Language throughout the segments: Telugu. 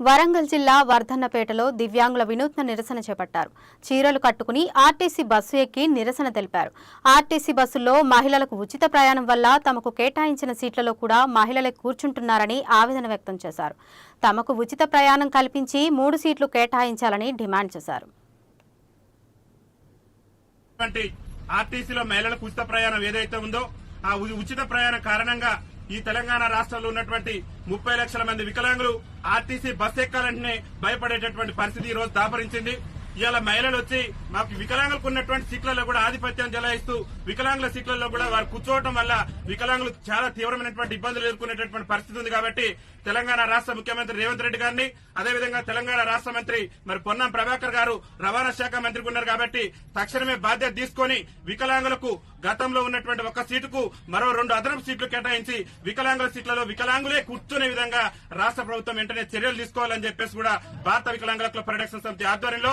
వరంగల్ జిల్లా వర్ధన్నపేటలో దివ్యాంగుల వినూత్న నిరసన చేపట్టారు. చీరలు కట్టుకుని ఆర్టీసీ బస్సు ఎక్కి నిరసన తెలిపారు. ఆర్టీసీ బస్సుల్లో మహిళలకు ఉచిత ప్రయాణం వల్ల తమకు కేటాయించిన సీట్లలో కూడా మహిళలే కూర్చుంటున్నారని ఆవేదన వ్యక్తం చేశారు. తమకు ఉచిత ప్రయాణం కల్పించి మూడు సీట్లు కేటాయించాలని డిమాండ్ చేశారు. ఆర్టీసీలో మహిళలకు ఉచిత ప్రయాణం ఏదైతే ఉందో ఆ ఉచిత ప్రయాణం కారణంగా ఈ తెలంగాణ రాష్ట్రంలో ఉన్నటువంటి ముప్పై లక్షల మంది వికలాంగులు ఆర్టీసీ బస్ ఎక్కాలంటేనే భయపడేటటువంటి పరిస్థితి ఈ రోజు దాపరించింది. ఇవాళ మహిళలు వచ్చి మాకు వికలాంగులకు ఉన్నటువంటి సీట్లలో కూడా ఆధిపత్యం జలాయిస్తూ వికలాంగుల సీట్లలో కూడా వారు కూర్చోవడం వల్ల వికలాంగులు చాలా తీవ్రమైనటువంటి ఇబ్బందులు ఎదుర్కొనేటటువంటి పరిస్థితి ఉంది కాబట్టి తెలంగాణ రాష్ట్ర ముఖ్యమంత్రి రేవంత్ రెడ్డి గారిని అదేవిధంగా తెలంగాణ రాష్ట్ర మంత్రి మరి పొన్నం ప్రభాకర్ గారు రవాణా శాఖ మంత్రికి ఉన్నారు కాబట్టి తక్షణమే బాధ్యత తీసుకొని వికలాంగులకు గతంలో ఉన్నటువంటి ఒక సీటుకు మరో రెండు అదనపు సీట్లు కేటాయించి వికలాంగుల సీట్లలో వికలాంగులే కూర్చునే విధంగా రాష్ట్ర ప్రభుత్వం వెంటనే చర్యలు తీసుకోవాలని చెప్పేసి కూడా భారత వికలాంగుల క్లబ్ పరిరక్షణ సమితి ఆధ్వర్యంలో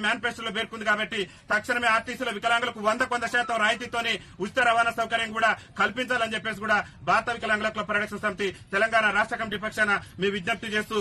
మేనిఫెస్టోలో పేర్కొంది కాబట్టి తక్షణమే ఆర్టీసీలో వికలాంగులకు వంద కొంత శాతం రాయితీతోనే ఉచిత రవాణా సౌకర్యం కూడా కల్పించాలని చెప్పేసి కూడా భారత వికలాంగుల క్లబ్ పరిరక్షణ సమితి తెలంగాణ రాష్ట్ర కమిటీ పక్షాన మీ విజ్ఞప్తి చేస్తూ